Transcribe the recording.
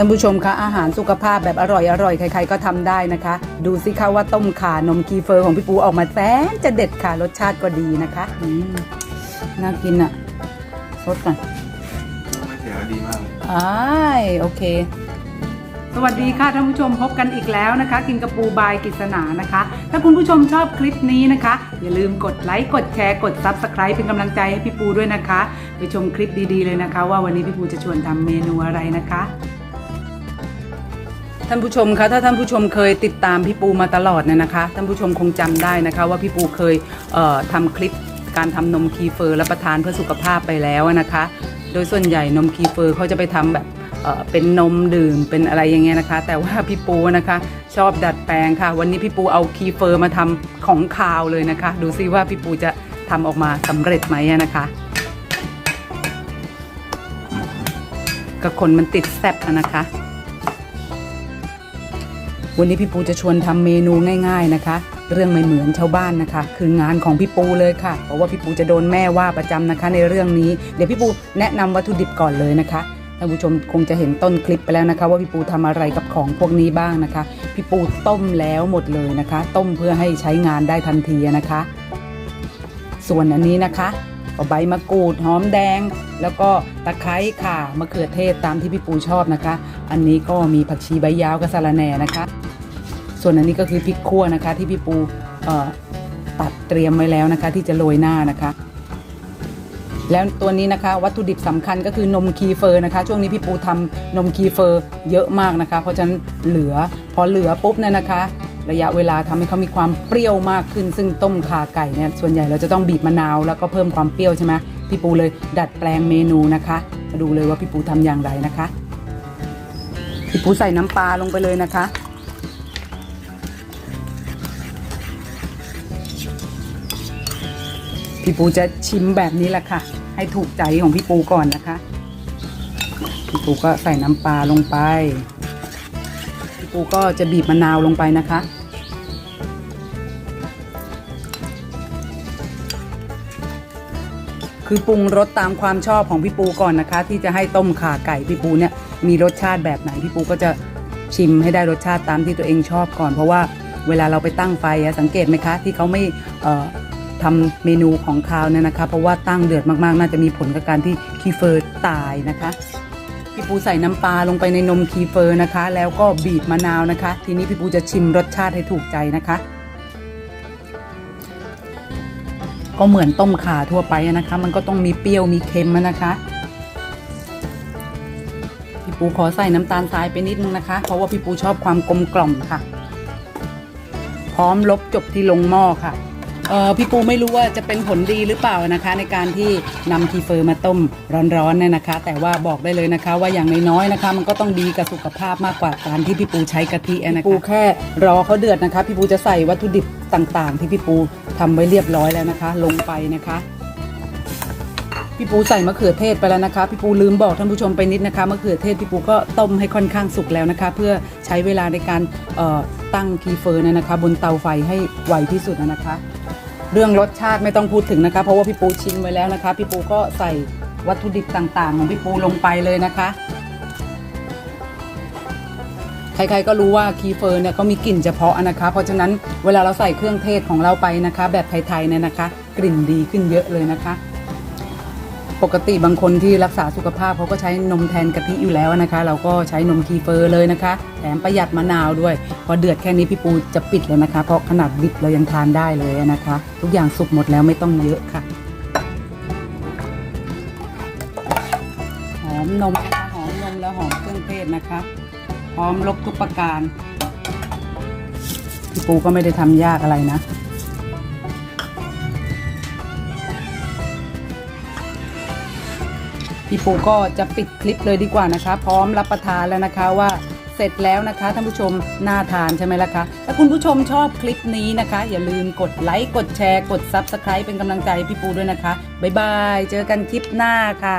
ท่านผู้ชมคะอาหารสุขภาพแบบอร่อยอร่อยใครๆก็ทำได้นะคะ ดูสิคะว่าต้มข่านมคีเฟอร์ของพี่ปูออกมาแสนจะเด็ดค่ะรสชาติก็ดีนะคะอืมน่ากินอะสดก่อนไม่เสียดีมากเลยอ้ายโอเค สวัสดีค่ะท่านผู้ชมพบกันอีกแล้วนะคะ กินกระปูบายกิษณานะคะ ถ้าคุณผู้ชมชอบคลิปนี้นะคะ อย่าลืมกดไลค์กดแชร์กด Subscribe เป็นกำลังใจให้พี่ปูด้วยนะคะ ไปชมคลิปดีๆเลยนะคะ ว่าวันนี้พี่ปูจะชวนทำเมนูอะไรนะคะ ท่านผู้ชมคะถ้าท่านผู้ชมเคยติดตามพี่ปูมาตลอดเนี่ยนะคะท่านผู้ชมคงจำได้นะคะ ว่าพี่ปูเคยเอ่อทำคลิปการทำนมคีเฟอร์และประทานเพื่อสุขภาพไปแล้วนะคะ โดยส่วนใหญ่นมคีเฟอร์เขาจะไปทำแบบเเป็นนมดื่มเป็นอะไรอย่างเงี้ยนะคะ แต่ว่าพี่ปูนะคะ ชอบดัดแปลงค่ะ วันนี้พี่ปูเอาคีเฟอร์มาทำของคาวเลยนะคะ ดูซิว่าพี่ปูจะทำออกมาสำเร็จไหมนะคะก็คนมันติดแซ่บนะคะ วันนี้พี่ปูจะชวนทำเมนูง่าย ๆนะคะ เรื่องไม่เหมือนชาวบ้านนะคะ คืองานของพี่ปูเลยค่ะ เพราะว่าพี่ปูจะโดนแม่ว่าประจำนะคะ ในเรื่องนี้ เดี๋ยวพี่ปูแนะนำวัตถุดิบก่อนเลยนะคะท่านผู้ชมคงจะเห็นต้นคลิปไปแล้วนะคะ ว่าพี่ปูทำอะไรกับของพวกนี้บ้างนะคะ พี่ปูต้มแล้วหมดเลยนะคะ ต้มเพื่อให้ใช้งานได้ทันทีนะคะ ส่วนอันนี้นะคะก็ใบมะกรูดหอมแดง แล้วก็ตะไคร้ข่ามะเขือเทศตามที่พี่ปูชอบนะคะ อันนี้ก็มีผักชีใบยาวกับสะระแหน่นะคะ ส่วนอันนี้ก็คือพริกขั่วนะคะ ที่พี่ปูตัดเตรียมไว้แล้วนะคะ ที่จะโรยหน้านะคะ แล้วตัวนี้นะคะ วัตถุดิบสำคัญก็คือนมคีเฟอร์นะคะ ช่วงนี้พี่ปูทำนมคีเฟอร์เยอะมากนะคะ เพราะฉะนั้นเหลือพอเหลือปุ๊บเนี่ยนะคะ ระยะเวลาทำให้เขามีความเปรี้ยวมากขึ้น ซึ่งต้มขาไก่เนี่ยส่วนใหญ่เราจะต้องบีบมะนาวแล้วก็เพิ่มความเปรี้ยวใช่ไหมพี่ปูเลยดัดแปลงเมนูนะคะ มาดูเลยว่าพี่ปูทำอย่างไรนะคะพี่ปูใส่น้ำปลาลงไปเลยนะคะ พี่ปูจะชิมแบบนี้แหละค่ะ ให้ถูกใจของพี่ปูก่อนนะคะ พี่ปูก็ใส่น้ำปลาลงไป พี่ปูก็จะบีบมะนาวลงไปนะคะคือปรุงรสตามความชอบของพี่ปูก่อนนะคะ ที่จะให้ต้มข่าไก่พี่ปูเนี่ยมีรสชาติแบบไหนพี่ปูก็จะชิมให้ได้รสชาติตามที่ตัวเองชอบก่อน เพราะว่าเวลาเราไปตั้งไฟอะสังเกตไหมคะ ที่เขาไม่ ทำเมนูของคาวเนี่ยนะคะ เพราะว่าตั้งเดือดมากๆ น่าจะมีผลกับการที่คีเฟอร์ตายนะคะพี่ปูใส่น้ำปลาลงไปในนมคีเฟอร์นะคะ แล้วก็บีบมะนาวนะคะ ทีนี้พี่ปูจะชิมรสชาติให้ถูกใจนะคะ ก็เหมือนต้มข่าทั่วไปนะคะ มันก็ต้องมีเปรี้ยวมีเค็มนะคะพี่ปูขอใส่น้ำตาลทรายไปนิดนึงนะคะ เพราะว่าพี่ปูชอบความกลมกล่อมค่ะ พร้อมลบจบที่ลงหม้อค่ะ พี่ปูไม่รู้ว่าจะเป็นผลดีหรือเปล่านะคะ ในการที่นำทีเฟอร์มาต้มร้อนๆเนี่ยนะคะ แต่ว่าบอกได้เลยนะคะ ว่าอย่างน้อยๆนะคะ มันก็ต้องดีกับสุขภาพมากกว่าการที่พี่ปูใช้กะทิะนะคะพี่ปูแค่รอเขาเดือดนะคะ พี่ปูจะใส่วัตถุดิบต่างๆ ที่พี่ปูทำไว้เรียบร้อยแล้วนะคะ ลงไปนะคะพี่ปูใส่มะเขือเทศไปแล้วนะคะ พี่ปูลืมบอกท่านผู้ชมไปนิดนะคะมะเขือเทศพี่ปูก็ต้มให้ค่อนข้างสุกแล้วนะคะ เพื่อใช้เวลาในการตั้งคีเฟอร์เนี่ยนะคะ บนเตาไฟให้ไวที่สุดนะคะ เรื่องรสชาติไม่ต้องพูดถึงนะคะ เพราะว่าพี่ปูชิมไว้แล้วนะคะ พี่ปูก็ใส่วัตถุดิบต่างๆ ของพี่ปูลงไปเลยนะคะ ใครๆก็รู้ว่าคีเฟอร์เนี่ยก็มีกลิ่นเฉพาะนะคะ เพราะฉะนั้นเวลาเราใส่เครื่องเทศของเราไปนะคะ แบบไทยๆเนี่ยนะคะ กลิ่นดีขึ้นเยอะเลยนะคะ ปกติบางคนที่รักษาสุขภาพเขาก็ใช้นมแทนกะทิอยู่แล้วนะคะ เราก็ใช้นมคีเฟอร์เลยนะคะ แถมประหยัดมะนาวด้วย พอเดือดแค่นี้พี่ปูจะปิดเลยนะคะ เพราะขนาดดิบเรายังทานได้เลยนะคะ ทุกอย่างสุกหมดแล้วไม่ต้องเยอะค่ะหอมนมนะคะหอมนมแล้วหอมเครื่องเทศนะคะพร้อมลบทุกประการพี่ปูก็ไม่ได้ทำยากอะไรนะ พี่ปูก็จะปิดคลิปเลยดีกว่านะคะ พร้อมรับประทานแล้วนะคะว่าเสร็จแล้วนะคะท่านผู้ชมน่าทานใช่ไหมล่ะคะถ้าคุณผู้ชมชอบคลิปนี้นะคะ อย่าลืมกดไลค์กดแชร์ กด Subscribe เป็นกำลังใจพี่ปูด้วยนะคะ บ๊ายบาย เจอกันคลิปหน้าค่ะ